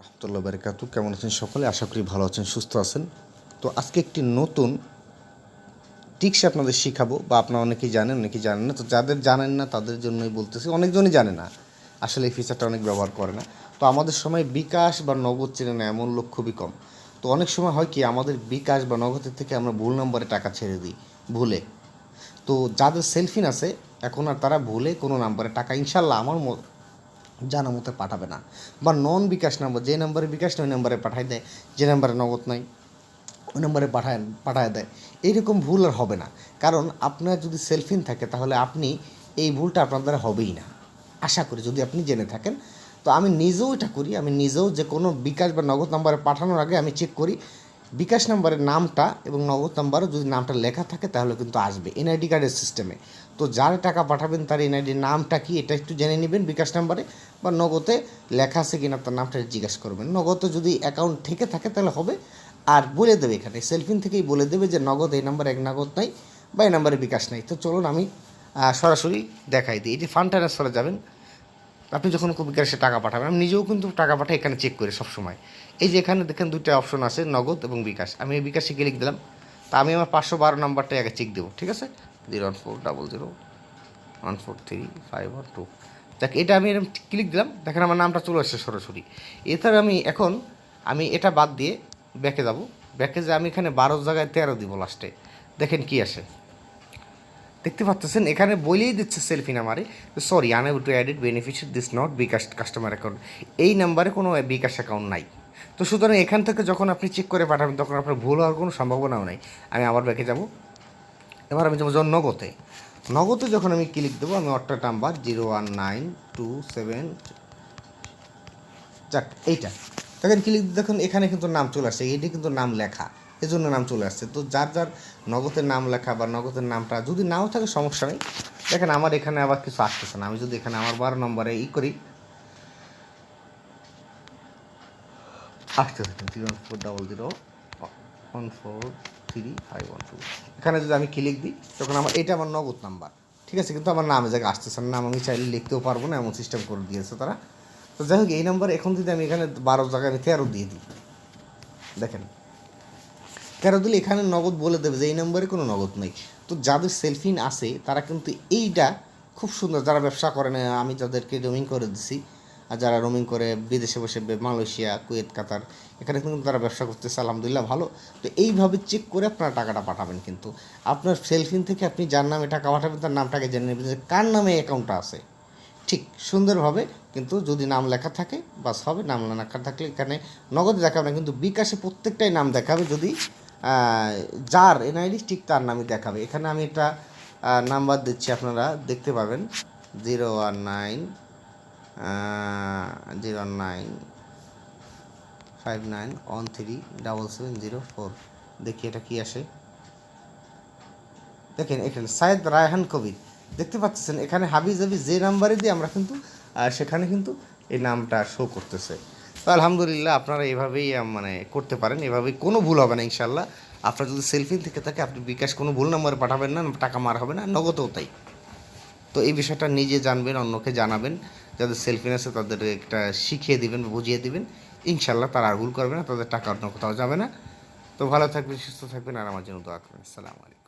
রহমতুল্লাহ বারকাতু কেমন আছেন সকলে? আশা করি ভালো আছেন, সুস্থ আছেন। তো আজকে একটি নতুন টিক্স আপনাদের শিখাবো, বা আপনারা অনেকেই জানেন অনেকেই জানেন না। তো যাদের জানেন না, তাদের জন্যই বলতেছি, অনেকজনই জানে না। আসলে এই ফিচারটা অনেক ব্যবহার করে না। তো আমাদের সময় বিকাশ বা নগদ চেনে না এমন লোক খুবই কম। তো অনেক সময় হয় কি, আমাদের বিকাশ বা নগদের থেকে আমরা ভুল নম্বরে টাকা ছেড়ে দিই, ভুলে। তো যাদের সেলফিন আছে, এখন আর তারা ভুলে কোনো নাম্বারে টাকা ইনশাল্লাহ আমার জানা মতো পাঠাবে না। বা নন বিকাশ নাম্বার, যে নাম্বারে বিকাশ ওই নাম্বারে পাঠাই দেয়। যে নাম্বারে নগদ নাই, ওই নাম্বারে পাঠায় পাঠায় দেয়। এইরকম ভুল আর হবে না। কারণ আপনার যদি সেলফিন থাকে, তাহলে আপনি এই ভুলটা আপনার দ্বারা হবেই না। আশা করি, যদি আপনি জেনে থাকেন। তো আমি নিজেও এটা করি, আমি নিজেও যে কোনো বিকাশ বা নগদ নাম্বারে পাঠানোর আগে আমি চেক করি। বিকাশ নাম্বারের নামটা এবং নগদ নাম্বারও যদি নামটা লেখা থাকে তাহলে কিন্তু আসবে এনআইডি কার্ডের সিস্টেমে। তো যার টাকা পাঠাবেন তার এনআইডির নামটা কি এটা একটু জেনে নেবেন বিকাশ নাম্বারে বা নগদে লেখা আছে কিনা তার নামটা জিজ্ঞাসা করবেন। নগদে যদি অ্যাকাউন্ট থেকে থাকে তাহলে হবে। আর বলে দেবে এখানে সেলফিন থেকেই বলে দেবে যে নগদ এই নাম্বারে এক নগদ নাই বা এই নাম্বারে বিকাশ নাই। তো চলুন আমি সরাসরি দেখাই দিই। যে ফান্ড ট্রান্সফারে যাবেন আপনি যখন খুব বিকাশে টাকা পাঠাবেন, আমি নিজেও কিন্তু টাকা পাঠাই এখানে চেক করি সবসময়। এই যে এখানে দেখেন দুইটা অপশন আছে, নগদ এবং বিকাশ। আমি এই বিকাশে ক্লিক দিলাম, তা আমি আমার পাঁচশো বারো নাম্বারটা আগে চেক দেবো, ঠিক আছে? Zero one four double zero, one four three five one two. দেখ, এটা আমি এরকম ক্লিক দিলাম? দেখেন আমার নামটা চলে আসছে সরাসরি। এছাড়া আমি এখন, আমি এটা বাদ দিয়ে ব্যাকে যাব। ব্যাকে যে আমি এখানে বারো জায়গায় তেরো দিব লাস্টে দেখেন কি আসে। দেখতে পাচ্ছেন এখানে বলেই দিচ্ছে সেলফি নাম্বারে sorry unable to edit beneficiary this not bKash customer account এই নাম্বারে কোনো বিকাশ অ্যাকাউন্ট নাই। তো সুতরাং এখান থেকে যখন আপনি চেক করে পাঠাবেন, তখন আপনার ভুল হওয়ার কোনো সম্ভাবনাও নাই। আমি আবার ব্যাকে যাব। এবার আমি যাব নগদে। নগদে যখন আমি ক্লিক দেবো, আমি অট্টা number zero one nine two seven যাক, এইটা। দেখেন ক্লিক দেখুন এখানে কিন্তু নাম চলে আসছে, এইটা কিন্তু নাম লেখা। এজন্য নাম চলে আসছে। তো যার যার নগদের নাম লেখা বা নগদের নামটা যদি নাও থাকে সমস্যা নেই। দেখেন আমার এখানে আবার কিছু আসতেছে না। আমি যদি এখানে আমার বারো নম্বরে ই করি। আসতে থাকেন three one four double zero one four three five one two এখানে যদি আমি ক্লিক দিই, তখন আমার এটা আমার নগদ নাম্বার। ঠিক আছে? কিন্তু আমার নামে জায়গায় আসতেছে না। নাম আমি চাইলে লিখতেও পারব না, এমন সিস্টেম করে দিয়েছে তারা। তো যাই হোক, এই নাম্বার এখন যদি আমি এখানে বারো জায়গায় আমি তেরো দিয়ে দিই। দেখেন। তেরো দিলে এখানে নগদ বলে দেবে যে এই নম্বরে কোনো নগদ নেই। তো যাদের সেলফিন আছে, তারা কিন্তু এইটা খুব সুন্দর। যারা ব্যবসা করে না আমি যাদেরকে রোমিং করে দিছি, আর যারা রোমিং করে বিদেশে বসে মালয়েশিয়া, কুয়েত, কাতার, এখানে কিন্তু তারা ব্যবসা করতেছে, আলহামদুলিল্লাহ ভালো। তো এইভাবে চেক করে আপনারা টাকাটা পাঠাবেন কিন্তু। আপনার সেলফিন থেকে আপনি যার নামে টাকা পাঠাবেন, তার নামটাকে জেনে নেবেন যে কার নামে অ্যাকাউন্টটা আছে। ঠিক সুন্দরভাবে কিন্তু যদি নাম লেখা থাকে, বাস হবে। নাম লেখা থাকলে এখানে নগদ দেখাবে না, কিন্তু বিকাশে প্রত্যেকটাই নাম দেখাবে যদি যার এনআইডি ঠিক তার নামই দেখাবে। এখানে আমি একটা নাম্বার দিচ্ছি আপনারা, দেখতে পাবেন। Zero one nine zero nine five nine one three double seven zero four দেখি এটা কি আসে। দেখেন, এখানে সাইদ রায়হান কবির। দেখতে পাচ্ছেন, এখানে হাবি জাবি যে নাম্বারে দিয়ে আমরা কিন্তু সেখানে কিন্তু এই নামটা শো করতেছে। তো আলহামদুলিল্লাহ, আপনারা এভাবেই মানে করতে পারেন। এভাবেই কোনো ভুল হবে না ইনশাল্লাহ আপনার যদি সেলফিন থেকে থাকে, আপনি বিকাশ কোনো ভুল নাম্বারে পাঠাবেন না, টাকা মার হবে না, নগদও তাই। তো এই বিষয়টা নিজে জানবেন, অন্যকে জানাবেন, যাদের সেলফিন আছে তাদের একটা শিখিয়ে দিবেন, বুঝিয়ে দিবেন। ইনশাল্লাহ তারা আর ভুল করবে না, তাদের টাকা অন্য কোথাও যাবে না। তো ভালো থাকবেন, সুস্থ থাকবেন, আর আমার জন্য দোয়া করবেন। আসসালামু আলাইকুম।